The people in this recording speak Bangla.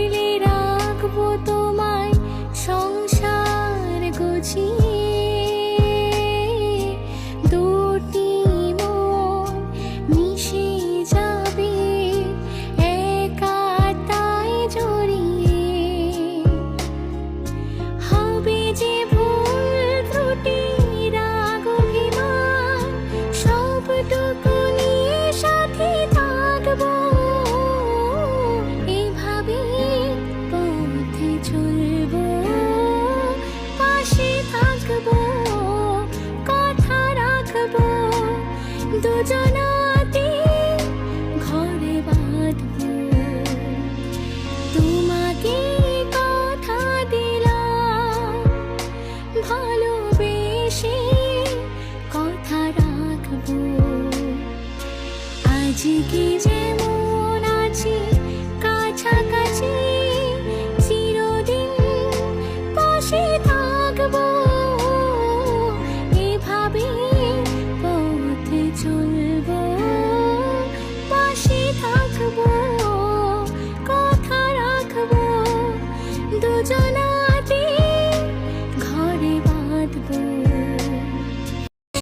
আগলে রাখব তো দুজনাতে ঘরে বাঁধব। তোমাকে কথা দিলাম ভালোবেসে কথা রাখব। আজ কি যে